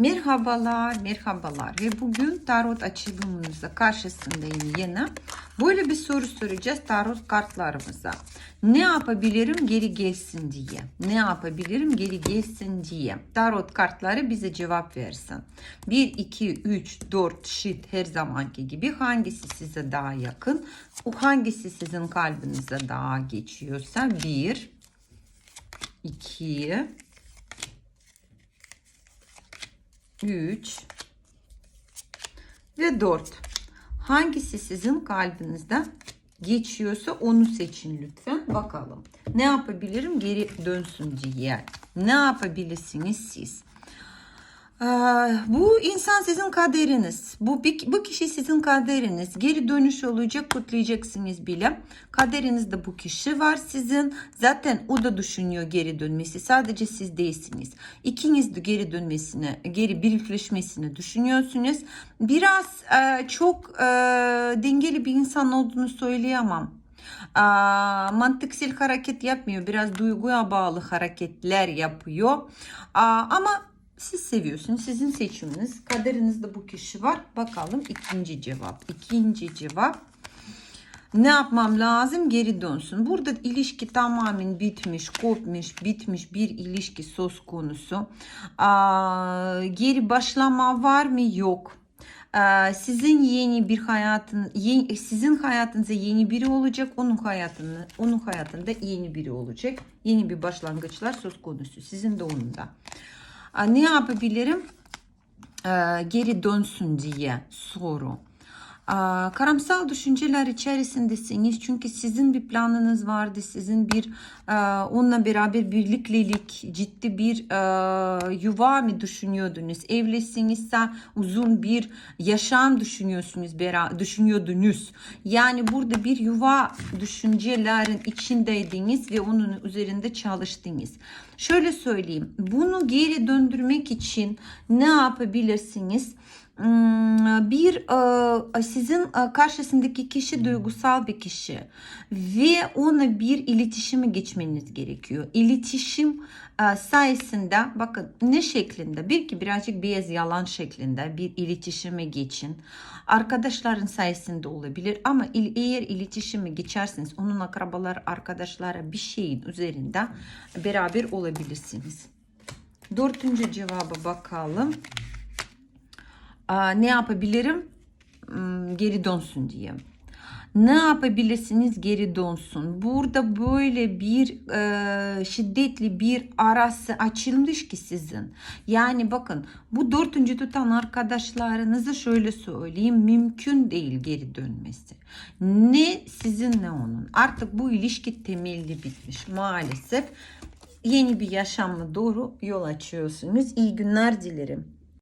Merhabalar, merhabalar ve bugün tarot açılımımıza karşısındayım yine. Böyle bir soru soracağız tarot kartlarımıza. Ne yapabilirim geri gelsin diye. Ne yapabilirim geri gelsin diye. Tarot kartları bize cevap versin. 1, 2, 3, 4 şit her zamanki gibi hangisi size daha yakın? O hangisi sizin kalbinize daha geçiyorsa 1, 2, 3 ve 4. Hangisi sizin kalbinizde geçiyorsa onu seçin lütfen. Bakalım. Ne yapabilirim geri dönsün diye. Ne yapabilirsiniz siz? Ee, Bu insan sizin kaderiniz. Bu, bu kişi sizin kaderiniz. Geri dönüş olacak kutlayacaksınız bile. Kaderinizde bu kişi var sizin. Zaten o da düşünüyor geri dönmesi. Sadece siz değilsiniz. İkiniz de geri dönmesini, geri birleşmesini düşünüyorsunuz. Biraz e, çok e, dengeli bir insan olduğunu söyleyemem. Aa, mantıksal hareket yapmıyor. Biraz duyguya bağlı hareketler yapıyor. Aa, ama siz seviyorsunuz. Sizin seçiminiz. Kaderinizde bu kişi var. Bakalım ikinci cevap. İkinci cevap. Ne yapmam lazım? Geri dönsün. Burada ilişki tamamen bitmiş, kopmuş, bitmiş bir ilişki söz konusu. Aa, geri başlama var mı? Yok. Sizin yeni bir hayatın yeni, sizin hayatınızda yeni biri olacak onun hayatında onun hayatında yeni biri olacak yeni bir başlangıçlar söz konusu sizin de onun da ne yapabilirim? Ee, geri dönsün diye soru karamsal düşünceler içerisindesiniz çünkü sizin bir planınız vardı sizin bir onunla beraber birliktelik ciddi bir yuva mı düşünüyordunuz? Evlisinizse uzun bir yaşam düşünüyorsunuz düşünüyordunuz. Yani burada bir yuva düşüncelerin içindeydiniz ve onun üzerinde çalıştınız. Şöyle söyleyeyim bunu geri döndürmek için ne yapabilirsiniz bir e, sizin e, karşısındaki kişi duygusal bir kişi ve ona bir iletişime geçmeniz gerekiyor. İletişim e, sayesinde bakın ne şeklinde bir ki birazcık beyaz yalan şeklinde bir iletişime geçin. Arkadaşların sayesinde olabilir ama eğer iletişime geçerseniz onun akrabalar arkadaşlara bir şeyin üzerinde beraber olabilirsiniz. Dördüncü cevaba bakalım. Ne yapabilirim? Hmm, Geri dönsün diye. Ne yapabilirsiniz geri dönsün. Burada böyle bir e, şiddetli bir arası açılmış ki sizin. Yani bakın bu dördüncü tutan arkadaşlarınıza şöyle söyleyeyim mümkün değil geri dönmesi. Ne sizin ne onun. Artık bu ilişki temelli bitmiş maalesef. Yeni bir yaşamla doğru yol açıyorsunuz. İyi günler dilerim.